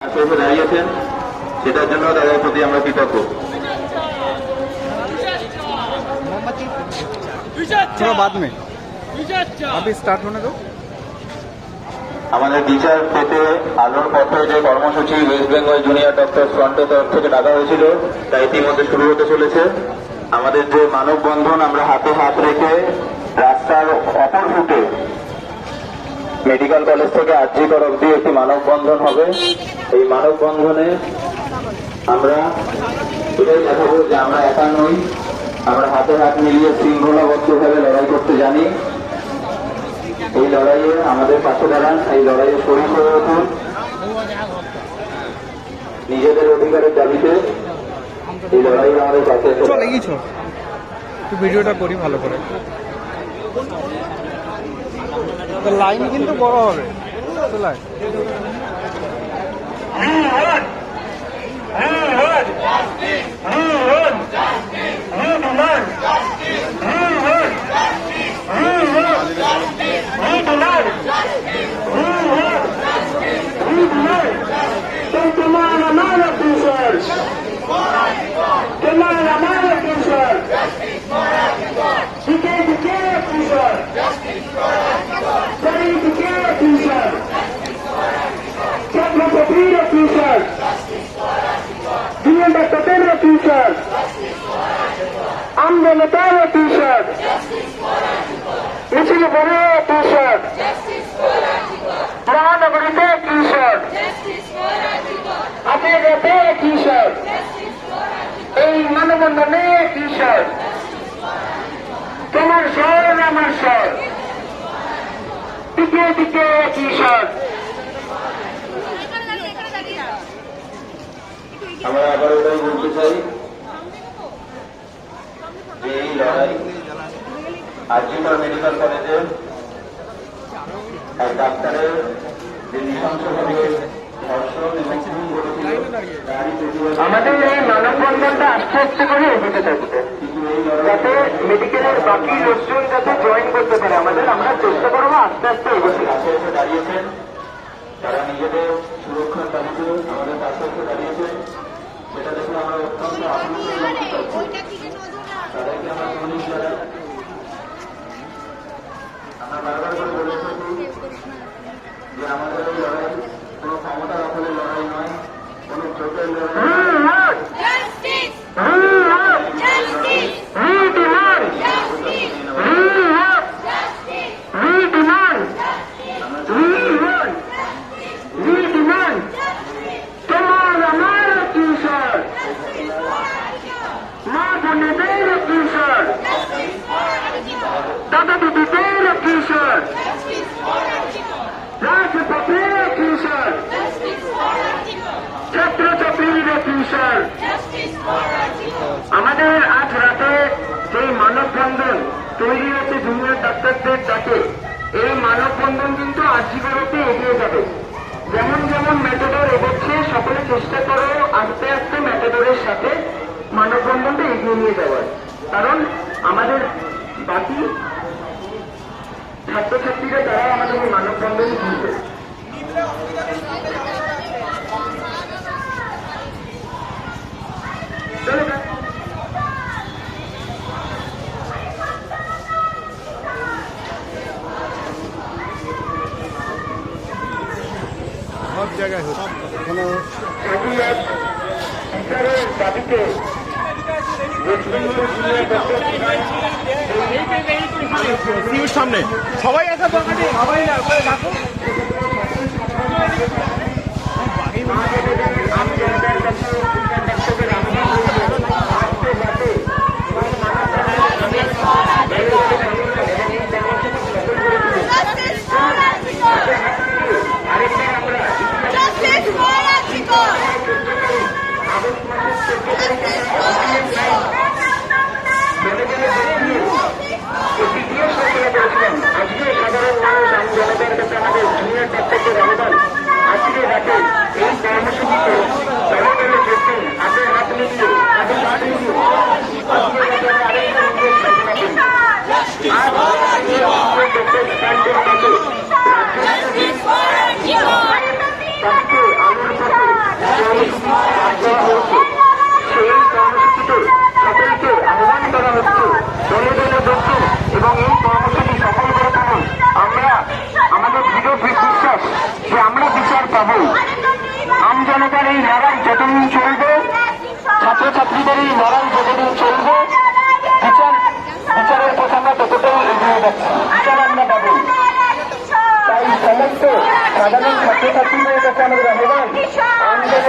আশেপাশে দাঁড়িয়েছেন সেটার জন্য তাদের প্রতি আমরা কৃতজ্ঞ थोड़ा बाद में अभी स्टार्ट होने दो আমাদের বিচার পেতে আলোর পথে যে কর্মসূচি ওয়েস্ট বেঙ্গল জুনিয়র ডক্টর ফ্রন্টের তরফ থেকে ডাকা হয়েছিল তা ইতিমধ্যে শুরু হতে চলেছে আমাদের যে মানববন্ধন আমরা হাতে হাত রেখে রাস্তার অপর ফুটে মেডিকেল কলেজ থেকে আর্জি কর অব্দি একটি মানববন্ধন হবে এই মানববন্ধনে আমরা এটাই দেখাবো যে আমরা একা নই। আমরা হাতে হাত মিলিয়ে শৃঙ্খলাবদ্ধভাবে লড়াই করতে জানি। এই লড়াইয়ে আমাদের পাশে দাঁড়ান এই লড়াইয়ে শরীর হয়ে উঠুন। নিজেদের অধিকারের দাবিতে এই লড়াইয়ে আমাদের চল একটু ভিডিওটা করি ভালো করে। লাইন কিন্তু বড় হবে। তো We won! We বড় টি শার্ট মহানগরীতে টি শার্ট আপনি রাতে টি শার্ট এই মানবন্ধনে টি শার্ট তোমার স্বর আমার স্বর দিকে দিকে টি শার্ট আমরা আবার ওটাই বলতে চাই যে এই লড়াই আজিমা মেডিকেল কলেজে এক ডাক্তারের যে নৃশংসভাবে ধর্ষণ এবং খুন ঘটেছিল আমাদের এই মানববন্ধনটা আস্তে আস্তে করে এগোতে থাকবে। যাতে মেডিকেলের বাকি লোকজন যাতে জয়েন করতে পারে আমাদের আমরা চেষ্টা করব আস্তে আস্তে এগোতে। দাঁড়িয়েছেন তারা নিজেদের সুরক্ষার দাবিতে আমাদের পাশে এসে দাঁড়িয়েছেন সেটা দেখে আমরা অত্যন্ত আনন্দ তাদেরকে আমরা আমরা বারবার করে বলে আমাদের লড়াই কোনো ক্ষমতা দখলের লড়াই নয় কোনো চোখের লড়াই নয়। Justice! Hmm Justice! We demand, Justice! we want, Justice! we demand, we want, we demand. তোমার আমার কিশোর মা বোনেদের কিশোর দাদা দিদিদের কিশোর রাজপথের কিশোর ছাত্র ছাত্রীদের কিশোর আমাদের আজ রাতে যে মানববন্ধন তৈরি হয়েছে জুনিয়র ডাক্তারদের ডাকে এই মানববন্ধন কিন্তু আজীবনতে এগিয়ে যাবে। যেমন যেমন মেথডর এগোচ্ছে, সকলে চেষ্টা করো আস্তে আস্তে মেথডরের সাথে মানব মানববন্ধনটা এগিয়ে নিয়ে যাওয়ার। কারণ আমাদের বাকি ছাত্রছাত্রীরা তারা আমাদের এই মানববন্ধন শুনবে সামনে সবাই আসা দরকার সবাই ডাকো Justice for Antigone!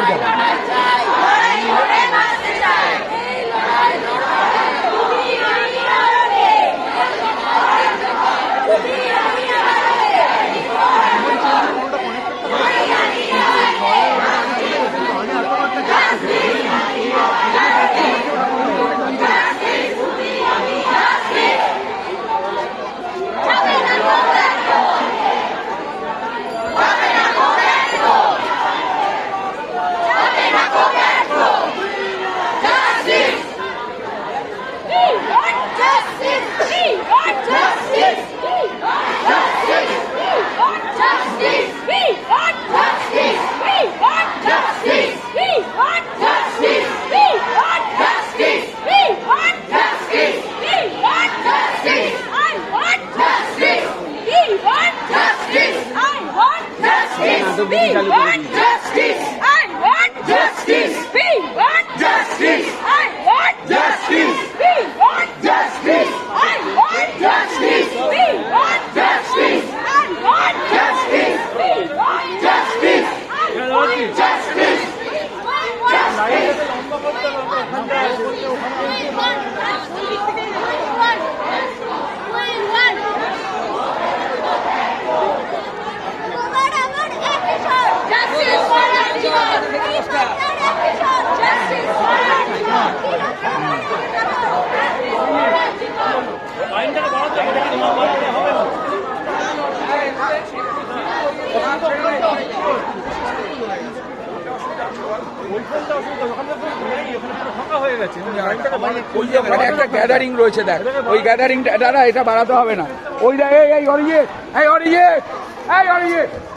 guardia. justice. We want justice. I want justice. We want justice. I একটা গ্যাদারিং রয়েছে, দেখ। ওই গ্যাদারিংটা দাদা, এটা বাড়াতে হবে না। ওই এই, অরিজিৎ। এই অরিজিৎ। এই, অরিজিৎ।